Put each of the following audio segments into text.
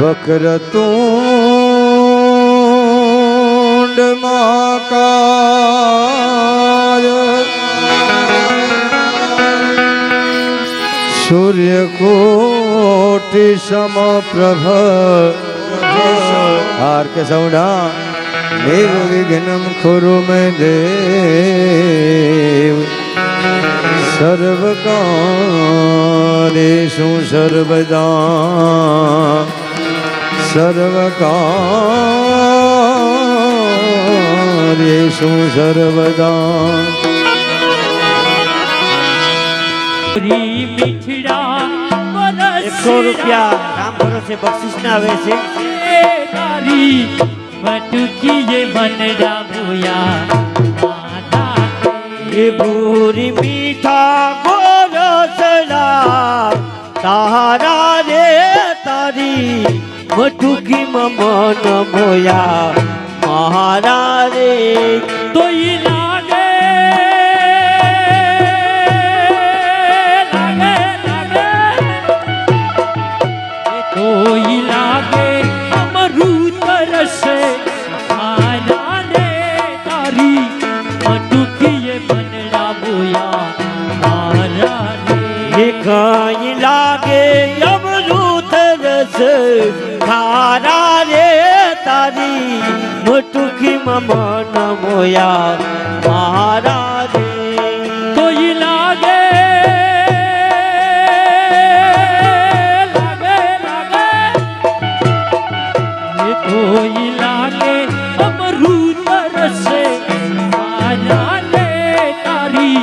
વક્રતુંડ મહાકાય સૂર્યકોટિ સમપ્રભ R K સૌડા નિર્વિઘ્નમ ખુરુ મે દેવ. સર્વકારેષુ સર્વદા? સર્વકાર્યેષુ સર્વદા એકસો રૂપિયા રામ ભરોસે બક્ષિસ ના આવે છે. એ ભૂરી મીઠા ગોરસડા તારા રે તારી મટુકી મન મોયા મહારા રે તો ઈ મન મોયા મહારા રે કોઈ લાગે કોઈ લાગે અમરું તરસે મારા લે તારી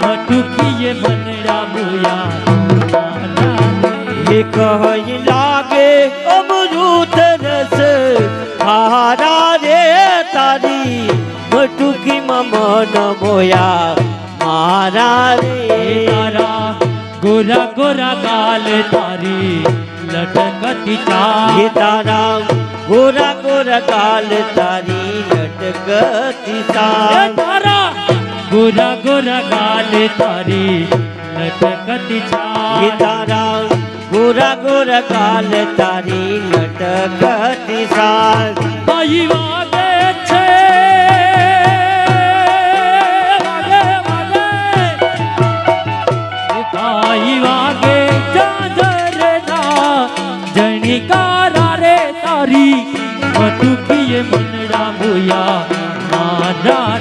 મટુકીએ મનડા મુયા મારા લે. એ કહી લાગે અમૃત રસ હારા રે તારી મટુકી મન મોયા મારા રે. તારા ગોરા ગોરા ગાલ તારી લટકતી ચા તારા ગોરા ગોરા ગાલ તારી લટકતી સાર તારા ગોરા ગોરા ગાલ તારી લટકતી ચા તારા ગોરા ગોરા ગાલ તારી લટકતી ભાઈ જણિકારા રે તારી મટુકીએ મનડા મુયા. મારા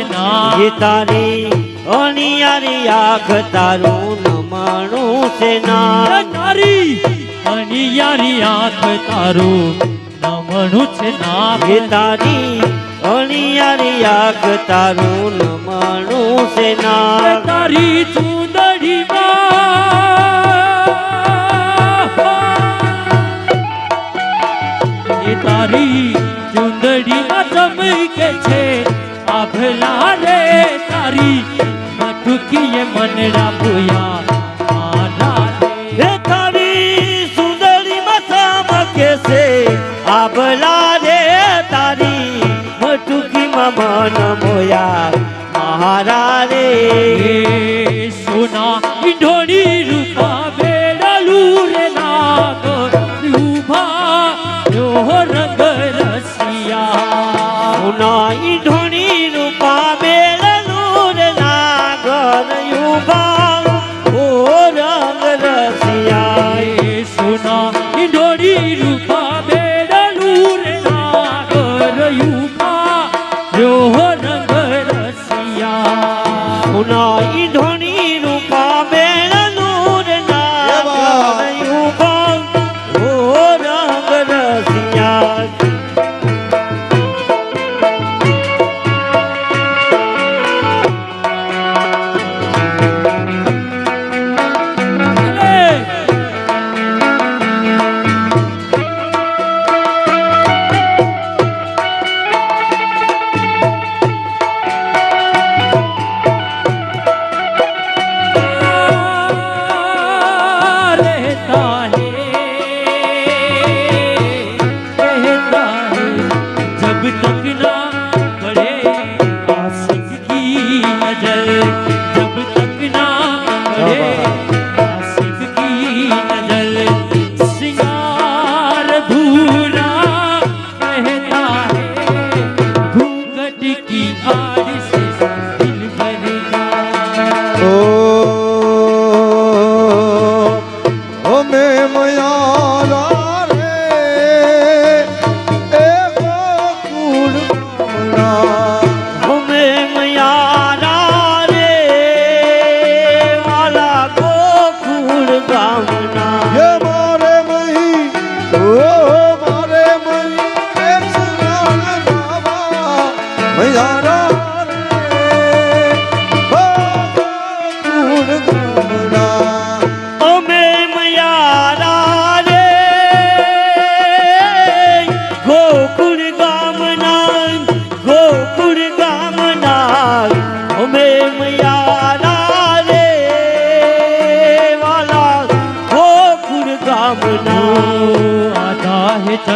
ના એ તારી અણિયારી આંખ તારું નમાણું છે ના. તારી અણિયારી આંખ તારું નમણું છે ના. એ તારી અણિયારી આંખ તારું નમાણું છે ના. તારી ચૂંદડીમાં. એ તારી ચૂંદડીમાં ચમકે છે. આભલા રે તારી મટુકીએ મનડા ભૂયા. આના રે તારી સુંદરી મસામાં કેસે? આબલા રે તારી મટુકી મન મોયા. મહારા રે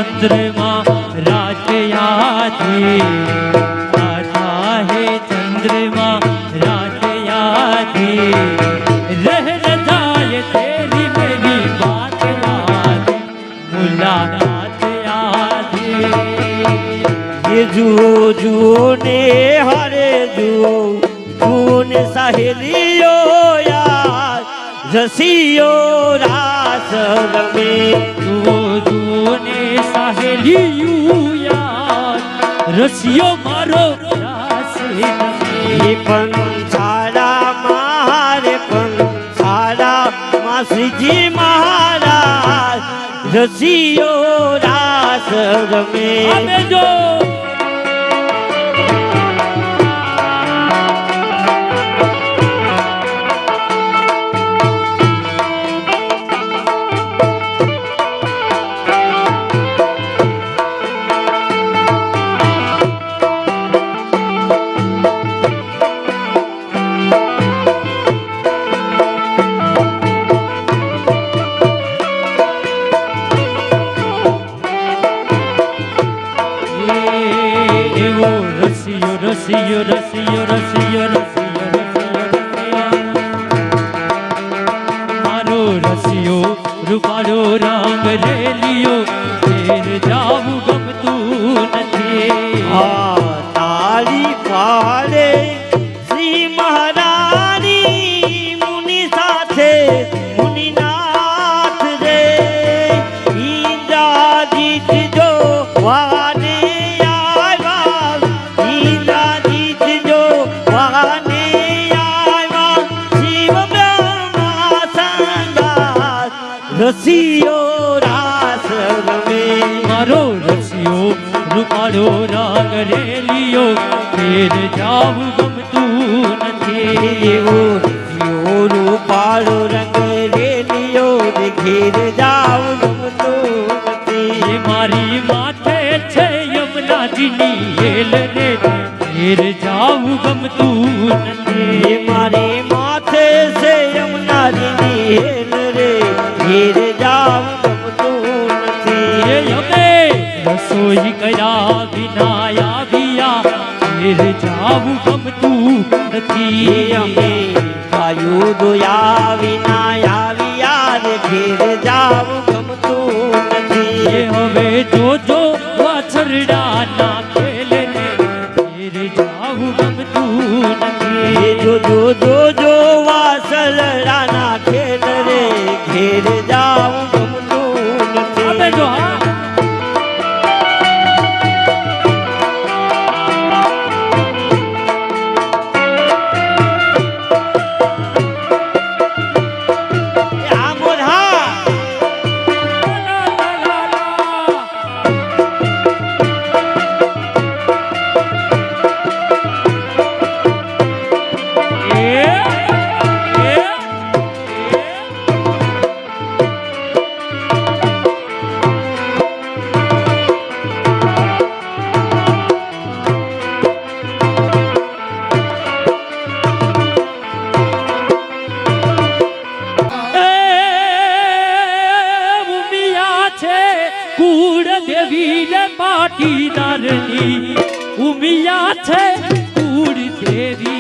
ચંદ્રમા રાતયાથી આતા હે ચંદ્રમા રાતયાથી રહ જાય તેરી મેરી વાત યાદ. મુલાકાત યાદ. એ જુઓ જુઓ ને હરે જુઓ. ગુણ સહેલીઓ યાર રસીઓ રા રમે જુઓ જુઓ ને સાહેલિયું યાર. રસિયો મારો પણ સારા મારે પણ સારા માસીજી મહારાજ રસિયો રાસ રમે. જો રસિયો રસિયો રસિયો. રૂપાળો રંગ રેલિયો ફેર જાવ ગમતું નથી. એવો જીવો રૂપાળો રંગ રેલિયો ને ઘેર જાવ ગમતું નથી. મારી માથે છે યમુનાજીની હેલ રે ઘેર જાવ ગમતું નથી. મારે નથી અમે. ગાયું દોયા વિના આવી રે ઘેર જાવ ગમતું નથી. હવે જોજો વાછરડા ના ખેલે ઘેર જાવું ગમતું નથી. જોજો જો પાટીદારની ઉમિયા છે કુડ દેવી